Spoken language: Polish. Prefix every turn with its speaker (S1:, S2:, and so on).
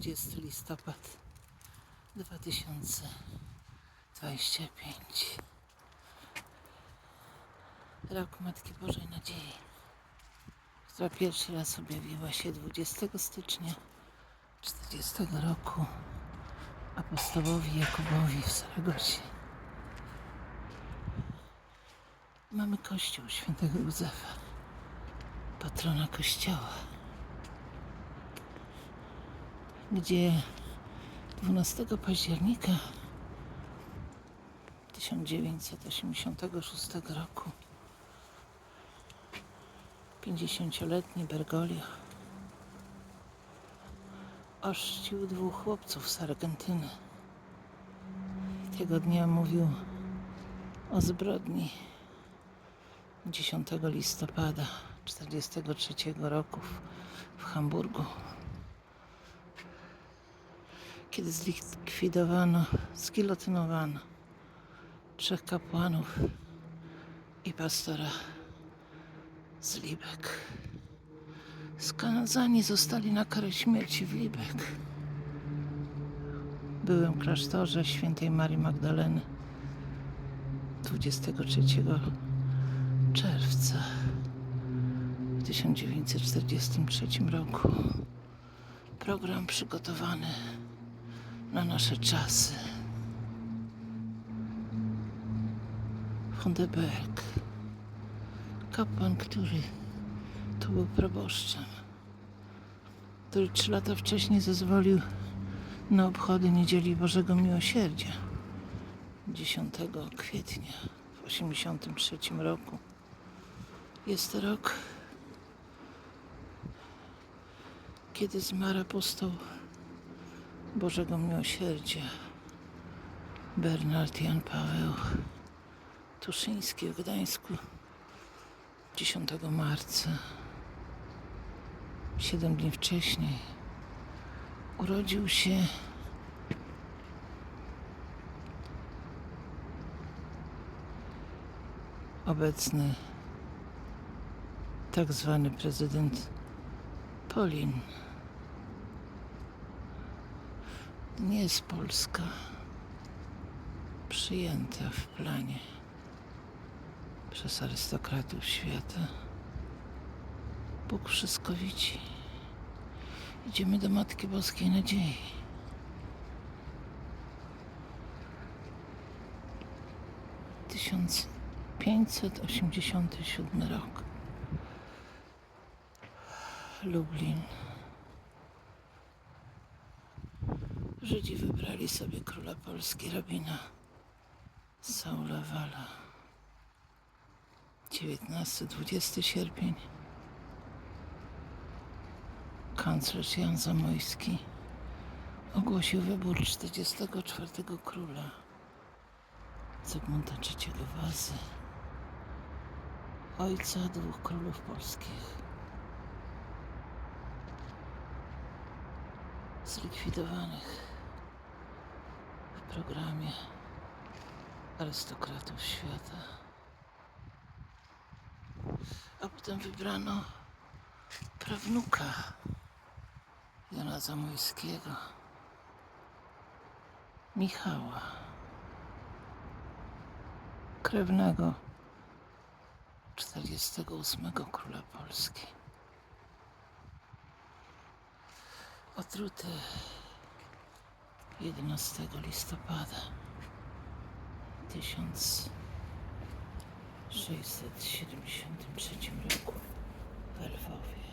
S1: 20 listopad 2025 Rok Matki Bożej Nadziei która pierwszy raz objawiła się 20 stycznia 40 roku. Apostołowi Jakubowi w Saragosie. Mamy kościół świętego Józefa, patrona kościoła, gdzie 12 października 1986 roku 50-letni Bergoglio oszcił dwóch chłopców z Argentyny. Tego dnia mówił o zbrodni 10 listopada 1943 roku w- Hamburgu, kiedy zlikwidowano, zgilotynowano trzech kapłanów i pastora z Libek. Skazani zostali na karę śmierci w Libek. Byłem w klasztorze świętej Marii Magdaleny 23 czerwca w 1943 roku. Program przygotowany na nasze czasy. Hondeberg, kapłan, który tu był proboszczem, który trzy lata wcześniej zezwolił na obchody Niedzieli Bożego Miłosierdzia 10 kwietnia w 1983 roku. Jest to rok, kiedy zmarł apostoł Bożego Miłosierdzia Bernard Jan Paweł Tuszyński w Gdańsku 10 marca. Siedem dni wcześniej urodził się obecny tak zwany prezydent Polin. Nie jest Polska przyjęta w planie przez arystokratów świata. Bóg wszystko widzi. Idziemy do Matki Boskiej Nadziei. Tysiąc pięćset osiemdziesiąty siódmy rok. Lublin. Żydzi wybrali sobie króla Polski, rabina Saula Wala. 19-20 sierpień kanclerz Jan Zamojski ogłosił wybór 44 króla Zygmunta III Wazy, ojca dwóch królów polskich. Zlikwidowanych programie arystokratów świata. A potem wybrano prawnuka Jana Zamojskiego, Michała, krewnego 48 króla Polski. Otruty 11 listopada 1673 roku w Lwowie.